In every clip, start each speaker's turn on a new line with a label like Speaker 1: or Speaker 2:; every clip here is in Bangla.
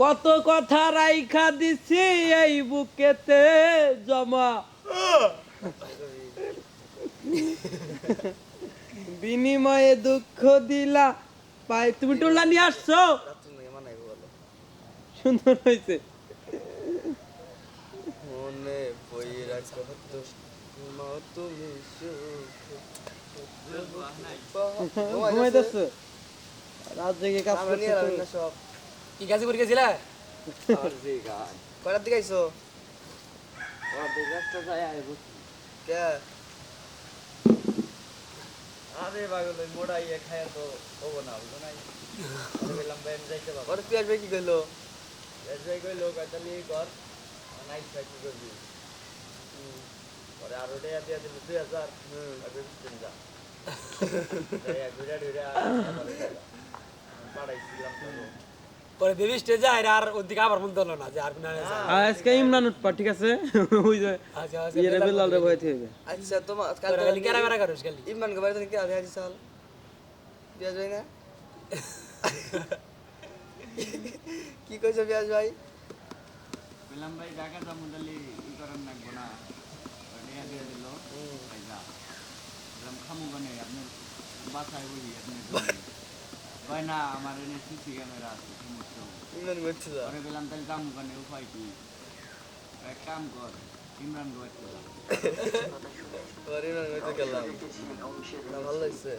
Speaker 1: কত কথা রাইখা দিছি এই বুকেতে জমা। বিনিময়ে দুঃখ দিলা পাই তুমি টোলা নিয়ে আসছো? সুন্দর হয়েছে।
Speaker 2: মনে পইরা কত মা তুমি
Speaker 1: ঘুমাইতেছো? রাত জেগে কাজ করছ
Speaker 2: সব।
Speaker 3: কি গাজীপুর গেছিলা?
Speaker 2: কয়টার দিকে আইছো?
Speaker 4: আরে পাগল মোড়া ইয়ে খায় তো হব না বুঝো নাই বললাম ভাই আমি যাইতে পারব
Speaker 2: পিয়াজ ভাই কি কইলো?
Speaker 4: এস ভাই কইলো কয়তালি কর নাইট ভাই কি করবি? পরে আরও টাকা দিয়ে দিল দুই হাজার। যা। ঘুরে ঘুরে পাঠাইছিলাম তো
Speaker 3: পরে বেবি স্টেজে আইরা আর ওদিকে আবার মন দিল না যে আর না
Speaker 1: আজকে ইমরান উঠপা ঠিক আছে? ওই যে
Speaker 3: আচ্ছা আচ্ছা
Speaker 1: ইয়ে রে লাল রে ভয় থেকে
Speaker 2: আচ্ছা তোমার কাল
Speaker 3: খালি কেরা কেরা করিস খালি।
Speaker 2: ইমরান কে বাড়িতে কে আগে সাল পিয়াজ ভাই না? কি কইছো পিয়াজ ভাই?
Speaker 4: বললাম ভাই ঢাকা যাব তাহলে ই করার লাগবো না। টাকা দিয়ে দিল। ভাই যা বললাম খামু মানে আপনি বাসায় বলি আপনি না আমার এনে সিসি ক্যামেরা আছে সমস্যা
Speaker 2: ইমরান করছে যা।
Speaker 4: পরে বললাম তাহলে যাব উপায় কি এক কাম কর ইমরান গোয়ার চলা
Speaker 2: ওর ইমরান করতে গেলাম। না ভালো লাগছে।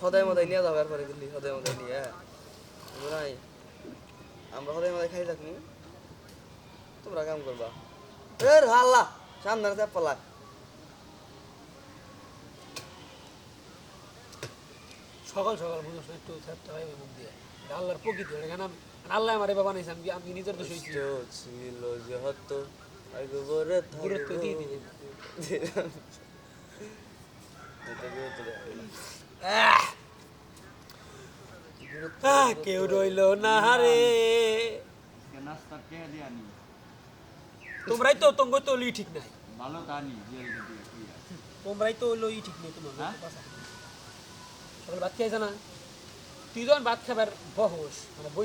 Speaker 2: সদায় মদায় নিয়ে যাব এরপরে দিল্লি সদায় মদায় নিয়ে নাই আমরা সদায় মদায় খাই থাকি। তোমরা কাম করবা। এর হাল্লা সামনে চাপ পালা।
Speaker 3: সকাল সকাল বুঝছ একটু থাকতে হয় ওই মুখ দিয়ে। আল্লাহর প্রকৃতি এখানে আমি আল্লাহ আমার এবার বানাইছে আমি আমি নিজের তো
Speaker 2: ছিল। যে হত
Speaker 3: গুরুত্ব দিয়ে দিই কেউ রইল না রে তোমরাই তো তোমার তো লই ঠিক নাই।
Speaker 4: ভালো তা কইয়া
Speaker 3: তোমরাই তো লই ঠিক নেই তোমার সকাল ভাত খাইছে না তুই যখন ভাত খাবার বহস। মানে